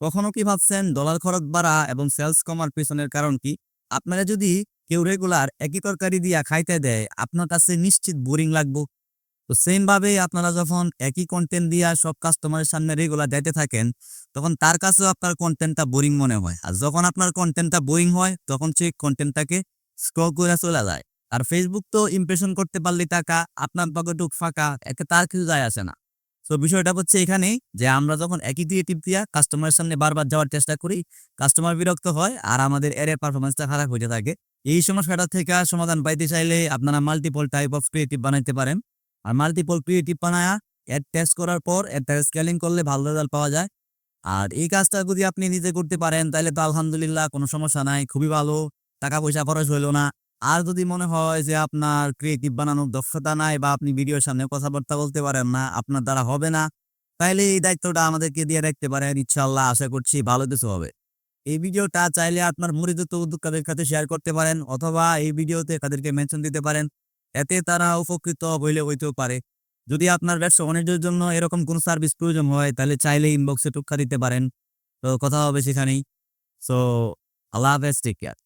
কখনো কি ভাবছেন ডলার খরচ বাড়া এবং সেলস কমার পিছনের কারণ কি? আপনারা যদি কেউ রেগুলার একই তরকারি দিয়া খাইতে দেয়, আপনার কাছে নিশ্চিত বোরিং লাগবো। তো সেম ভাবে আপনারা যখন একই কন্টেন্ট দিয়া সব কাস্টমারের সামনে রেগুলার দিতে থাকেন, তখন তার কাছেও আপনার কন্টেন্টটা বোরিং মনে হয়। আর যখন আপনার কন্টেন্টটা বোরিং হয়, তখন সেই কন্টেন্টটাকে স্ক্রল করে চলে যায়। আর ফেসবুক তো ইমপ্রেশন করতে পারলে টাকা, আপনার পকেটুক ফাঁকা এতে তার কিছু যায় আসে না। তো বিষয়টা হচ্ছে এখানেই যে আমরা যখন একই ক্রিয়েটিভ দিয়া কাস্টমারের সামনে বারবার যাওয়ার চেষ্টা করি কাস্টমার বিরক্ত হয় আর আমাদের এর পারফরমেন্সটা খারাপ হয়ে থাকে। এই সমস্যাটা থেকে সমাধান পাইতে চাইলে আপনারা মাল্টিপল টাইপ অফ ক্রিয়েটিভ বানাইতে পারেন। আর মাল্টিপল ক্রিয়েটিভ বানায়া অ্যাড টেস্ট করার পর অ্যাডটা স্কেলিং করলে ভালো রেজাল্ট পাওয়া যায়। আর এই কাজটা যদি আপনি নিজে করতে পারেন, তাহলে তো আলহামদুলিল্লাহ কোনো সমস্যা নাই, খুবই ভালো। টাকা পয়সা খরচ হইল না। আর যদি মনে হয় যে আপনার ক্রিয়েটিভ বানানোর দক্ষতা নাই বা আপনি ভিডিওর সামনে কথাবার্তা বলতে পারেন না, আপনার দ্বারা হবে না তাহলে এই দায়িত্বটা আমাদেরকে দিয়ে রাখতে পারেন ইনশাল্লাহ আশা করছি ভালো কিছু হবে। এই ভিডিওটা চাইলে আপনার মরিদত্ত উদ্যোক্তাদের কাছে শেয়ার করতে পারেন অথবা এই ভিডিওতে তাদেরকে মেনশন দিতে পারেন, এতে তারা উপকৃত হইলে হইতেও পারে। যদি আপনার ব্যবসা বাণিজ্যের জন্য এরকম কোনো সার্ভিস প্রয়োজন হয় তাহলে চাইলে ইনবক্সে টুকা দিতে পারেন। তো কথা হবে সেখানেই। সো আল্লাহ হাফেজ টেক কেয়ার